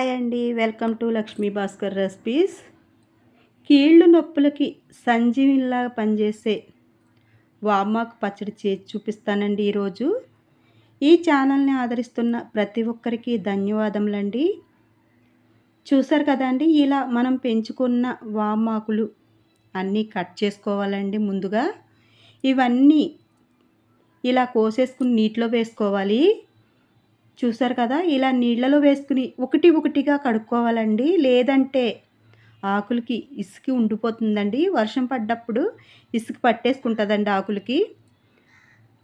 Hi అండి. Welcome to Lakshmi Bhaskar recipes. కీళ్ళు నొప్పులకి సంజీవినిలాగా పనిచేసే వామాకు పచ్చడి చేసి చూపిస్తానండి ఈరోజు. ఈ ఛానల్ని ఆదరిస్తున్న ప్రతి ఒక్కరికి ధన్యవాదములండి. చూసారు కదండి ఇలా మనం పెంచుకున్న వామాకులు అన్నీ కట్ చేసుకోవాలండి ముందుగా. ఇవన్నీ ఇలా కోసేసుకుని నీటిలో వేసుకోవాలి. చూసారు కదా? ఇలా నీళ్ళలో వేసుకుని ఒకటి ఒకటిగా కడుక్కోవాలండి. లేదంటే ఆకులకి ఇసుక ఉండిపోతుందండి. వర్షం పడ్డప్పుడు ఇసుక పట్టేసుకుంటుందండి ఆకులకి.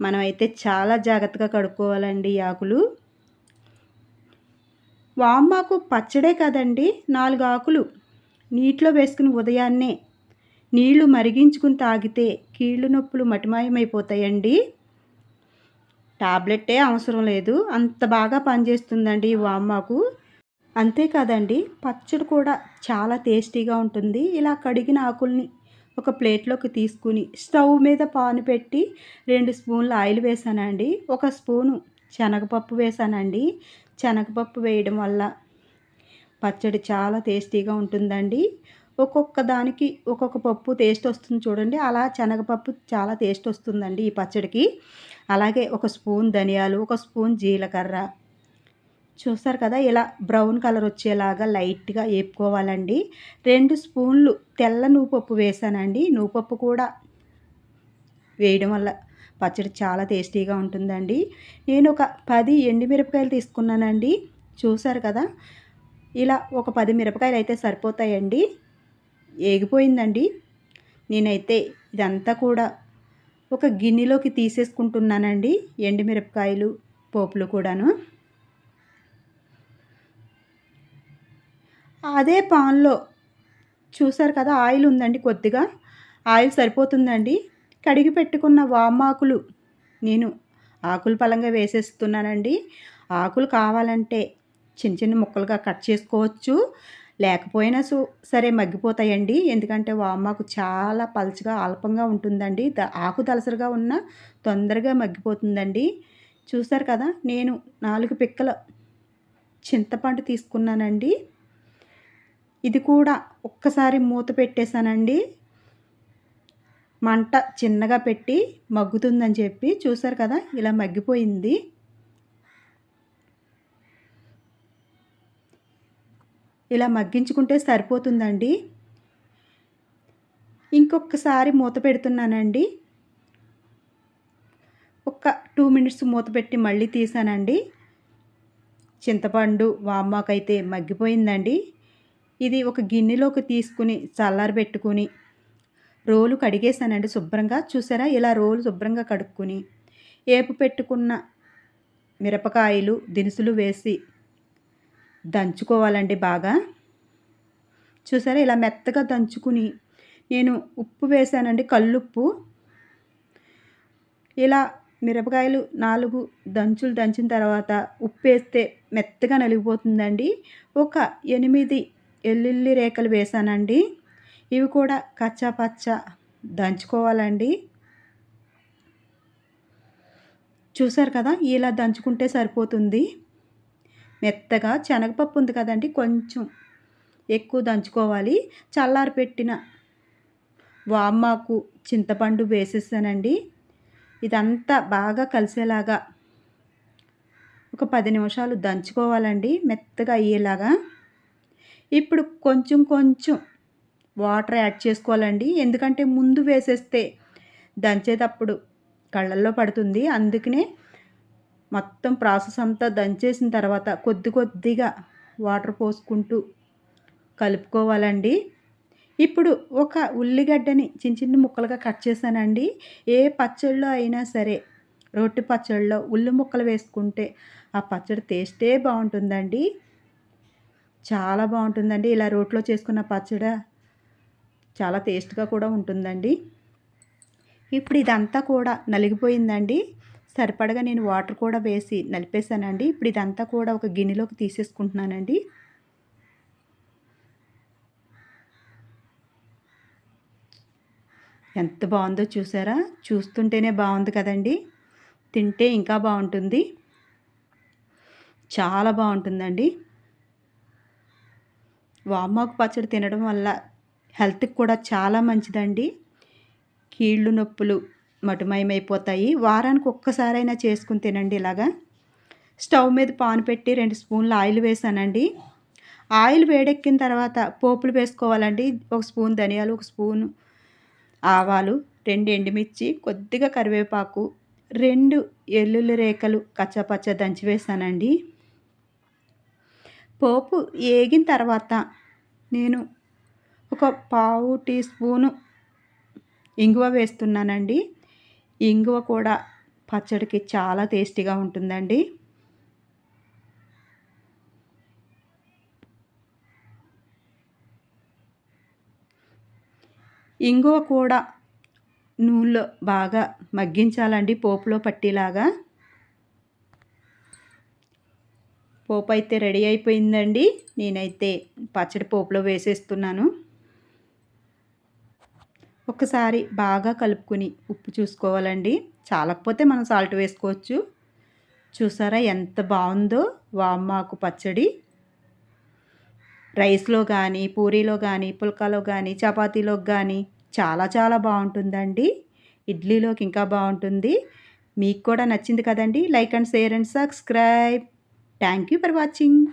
మనమైతే చాలా జాగ్రత్తగా కడుక్కోవాలండి ఈ ఆకులు. వామాకు పచ్చడే కదండి నాలుగు ఆకులు. నీటిలో వేసుకుని ఉదయాన్నే నీళ్ళు మరిగించుకుని తాగితే కీళ్ళు నొప్పులు మటిమాయమైపోతాయండి. టాబ్లెట్టే అవసరం లేదు. అంత బాగా పనిచేస్తుందండి ఈ వామాకు అంతేకాదండి పచ్చడి కూడా చాలా టేస్టీగా ఉంటుంది. ఇలా కడిగిన ఆకుల్ని ఒక ప్లేట్లోకి తీసుకుని స్టవ్ మీద పాను పెట్టి రెండు స్పూన్లు ఆయిల్ వేసానండి. ఒక స్పూను శనగపప్పు వేసానండి. శనగపప్పు వేయడం వల్ల పచ్చడి చాలా టేస్టీగా ఉంటుందండి. ఒక్కొక్క దానికి ఒక్కొక్క పప్పు టేస్ట్ వస్తుంది చూడండి. అలా శనగపప్పు చాలా టేస్ట్ వస్తుందండి ఈ పచ్చడికి. అలాగే ఒక స్పూన్ ధనియాలు ఒక స్పూన్ జీలకర్ర. చూస్తారు కదా ఇలా బ్రౌన్ కలర్ వచ్చేలాగా లైట్గా వేపుకోవాలండి. రెండు స్పూన్లు తెల్ల నువ్వుపప్పు వేసానండి. నువ్వుపప్పు కూడా వేయడం వల్ల పచ్చడి చాలా టేస్టీగా ఉంటుందండి. నేను ఒక పది ఎండుమిరపకాయలు తీసుకున్నానండి. చూసారు కదా ఇలా ఒక పది మిరపకాయలు అయితే సరిపోతాయండి. ఏగిపోయిందండి. నేనైతే ఇదంతా కూడా ఒక గిన్నెలోకి తీసేసుకుంటున్నానండి. ఎండుమిరపకాయలు పోపులు కూడాను. అదే పాన్లో చూసారు కదా ఆయిల్ ఉందండి కొద్దిగా. ఆయిల్ సరిపోతుందండి. కడిగి పెట్టుకున్న వామాకులు నేను ఆకులు పలంగా వేసేస్తున్నానండి. ఆకులు కావాలంటే చిన్న చిన్న ముక్కలుగా కట్ చేసుకోవచ్చు. లేకపోయినా సో సరే మగ్గిపోతాయండి. ఎందుకంటే వామాకు చాలా పలచగా అల్పంగా ఉంటుందండి. ఆకు దలసరిగా ఉన్న తొందరగా మగ్గిపోతుందండి. చూసారు కదా నేను నాలుగు పిక్కల చింతపండు తీసుకున్నానండి. ఇది కూడా ఒక్కసారి మూత పెట్టేశానండి. మంట చిన్నగా పెట్టి మగ్గుతుందని చెప్పి చూసారు కదా ఇలా మగ్గిపోయింది. ఇలా మగ్గించుకుంటే సరిపోతుందండి. ఇంకొకసారి మూత పెడుతున్నానండి. ఒక టూ మినిట్స్ మూత పెట్టి మళ్ళీ తీసానండి. చింతపండు వామ్మాకైతే మగ్గిపోయిందండి. ఇది ఒక గిన్నెలోకి తీసుకుని చల్లారి పెట్టుకుని రోలు కడిగేసానండి శుభ్రంగా. చూసారా? ఇలా రోలు శుభ్రంగా కడుక్కుని ఏపు పెట్టుకున్న మిరపకాయలు దినుసులు వేసి దంచుకోవాలండి బాగా. చూసారా ఇలా మెత్తగా దంచుకుని నేను ఉప్పు వేసానండి కల్లుప్పు. ఇలా మిరపకాయలు నాలుగు దంచులు దంచిన తర్వాత ఉప్పు వేస్తే మెత్తగా నలిగిపోతుందండి. ఒక ఎనిమిది ఎల్లుల్లి రేఖలు వేసానండి. ఇవి కూడా కచ్చా పచ్చ దంచుకోవాలండి. చూసారు కదా ఇలా దంచుకుంటే సరిపోతుంది. మెత్తగా శనగపప్పు ఉంది కదండి కొంచెం ఎక్కువ దంచుకోవాలి. చల్లారి పెట్టిన వామ్మాకు చింతపండు వేసేసానండి. ఇదంతా బాగా కలిసేలాగా ఒక పది నిమిషాలు దంచుకోవాలండి మెత్తగా అయ్యేలాగా. ఇప్పుడు కొంచెం కొంచెం వాటర్ యాడ్ చేసుకోవాలండి. ఎందుకంటే ముందు వేసేస్తే దంచేటప్పుడు కళ్ళల్లో పడుతుంది. అందుకనే మొత్తం ప్రాసెస్ అంతా దంచేసిన తర్వాత కొద్ది కొద్దిగా వాటర్ పోసుకుంటూ కలుపుకోవాలండి. ఇప్పుడు ఒక ఉల్లిగడ్డని చిన్న చిన్న ముక్కలుగా కట్ చేశానండి. ఏ పచ్చళ్ళలో అయినా సరే రొట్టె పచ్చళ్ళలో ఉల్లి ముక్కలు వేసుకుంటే ఆ పచ్చడి టేస్టే బాగుంటుందండి. చాలా బాగుంటుందండి. ఇలా రోట్లో చేసుకున్న పచ్చడి చాలా టేస్ట్గా కూడా ఉంటుందండి. ఇప్పుడు ఇదంతా కూడా నలిగిపోయిందండి. సరిపడగా నేను వాటర్ కూడా వేసి నలిపేశానండి. ఇప్పుడు ఇదంతా కూడా ఒక గిన్నెలోకి తీసేసుకుంటున్నానండి. ఎంత బాగుందో చూసారా? చూస్తుంటేనే బాగుంది కదండి. తింటే ఇంకా బాగుంటుంది. చాలా బాగుంటుందండి. వామాకు పచ్చడి తినడం వల్ల హెల్త్కి కూడా చాలా మంచిదండి. కీళ్ళు నొప్పులు మటుమయమైపోతాయి. వారానికి ఒక్కసారైనా చేసుకుని తినండి ఇలాగా. స్టవ్ మీద పాన్ పెట్టి రెండు స్పూన్లు ఆయిల్ వేసానండి. ఆయిల్ వేడెక్కిన తర్వాత పోపులు వేసుకోవాలండి. ఒక స్పూన్ ధనియాలు ఒక స్పూన్ ఆవాలు రెండు ఎండుమిర్చి కొద్దిగా కరివేపాకు రెండు ఎల్లుల్లి రేఖలు కచ్చపచ్చ దంచి వేసానండి. పోపు ఏగిన తర్వాత నేను ఒక పావు టీ స్పూను ఇంగువ వేస్తున్నానండి. ఇంగువ కూడా పచ్చడికి చాలా టేస్టీగా ఉంటుందండి. ఇంగువ కూడా నూనెలో బాగా మగ్గించాలండి పోపులో పట్టేలాగా. పోపు అయితే రెడీ అయిపోయిందండి. నేనైతే పచ్చడి పోపులో వేసేస్తున్నాను. ఒకసారి బాగా కలుపుకొని ఉప్పు చూసుకోవాలండి. చాలకపోతే మనం సాల్ట్ వేసుకోవచ్చు. చూసారా ఎంత బాగుందో? వామ్మాకు పచ్చడి. రైస్లో కానీ పూరీలో కానీ పుల్కాలో కానీ చపాతీలో కానీ చాలా చాలా బాగుంటుందండి. ఇడ్లీలోకి ఇంకా బాగుంటుంది. మీకు కూడా నచ్చింది కదండి? Like and share and subscribe. Thank you for watching.